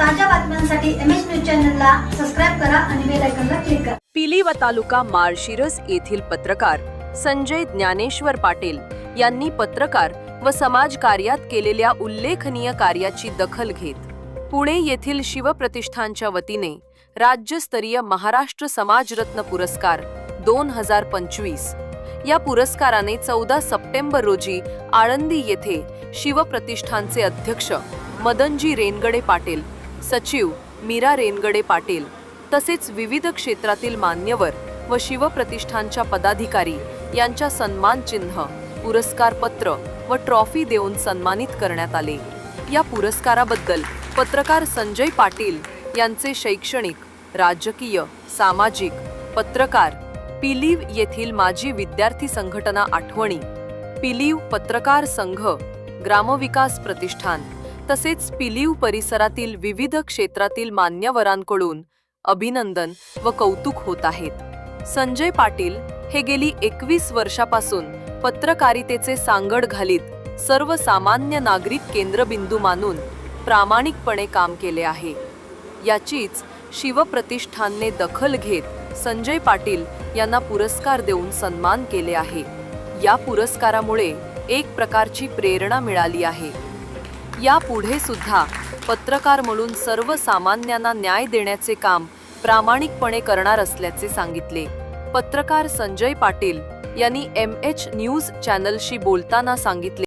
ताज्या बातम्यांसाठी M H news चॅनलला सबस्क्राईब करा आणि बेल आयकॉनला क्लिक करा. पिलीवा तालुका माळशिरस येथील पत्रकार संजय ज्ञानेश्वर पाटील यांनी पत्रकार व समाज कार्यात केलेल्या उल्लेखनीय कार्याची दखल घेत पुणे येथील शिवप्रतिष्ठानच्या वतीने राज्यस्तरीय महाराष्ट्र समाजरत्न पुरस्कार दोन हजार पंचवीस. या पुरस्काराने चौदा सप्टेंबर रोजी आळंदी येथे शिवप्रतिष्ठानचे अध्यक्ष मदनजी रेनगडे पाटील सचिव मीरा रेनगडे पाटील तसेच विविध क्षेत्रातील मान्यवर व शिवप्रतिष्ठानच्या पदाधिकारी यांच्या सन्मान चिन्ह व ट्रॉफी देऊन सन्मानित करण्यात आले. या पुरस्काराबद्दल पत्रकार संजय पाटील यांचे शैक्षणिक राजकीय सामाजिक पत्रकार पिलीव येथील माजी विद्यार्थी संघटना आठवणी पिलीव पत्रकार संघ ग्रामविकास प्रतिष्ठान तसेच पिलीव परिसरातील विविध क्षेत्रातील मान्यवरांकडून अभिनंदन व कौतुक होत आहेत. संजय पाटील हे गेली एकवीस वर्षापासून पत्रकारितेचे सांगड घालीत सर्वसामान्य नागरिक केंद्रबिंदू मानून प्रामाणिकपणे काम केले आहे. याचीच शिवप्रतिष्ठानने दखल घेत संजय पाटील यांना पुरस्कार देऊन सन्मान केले आहे. या पुरस्कारामुळे एक प्रकारची प्रेरणा मिळाली आहे. यापुढे सुद्धा पत्रकार म्हणून सर्वसामान्यांना न्याय देण्याचे काम प्रामाणिकपणे करणार असल्याचे सांगितले. पत्रकार संजय पाटील यांनी एम एच न्यूज चॅनलशी बोलताना सांगितले.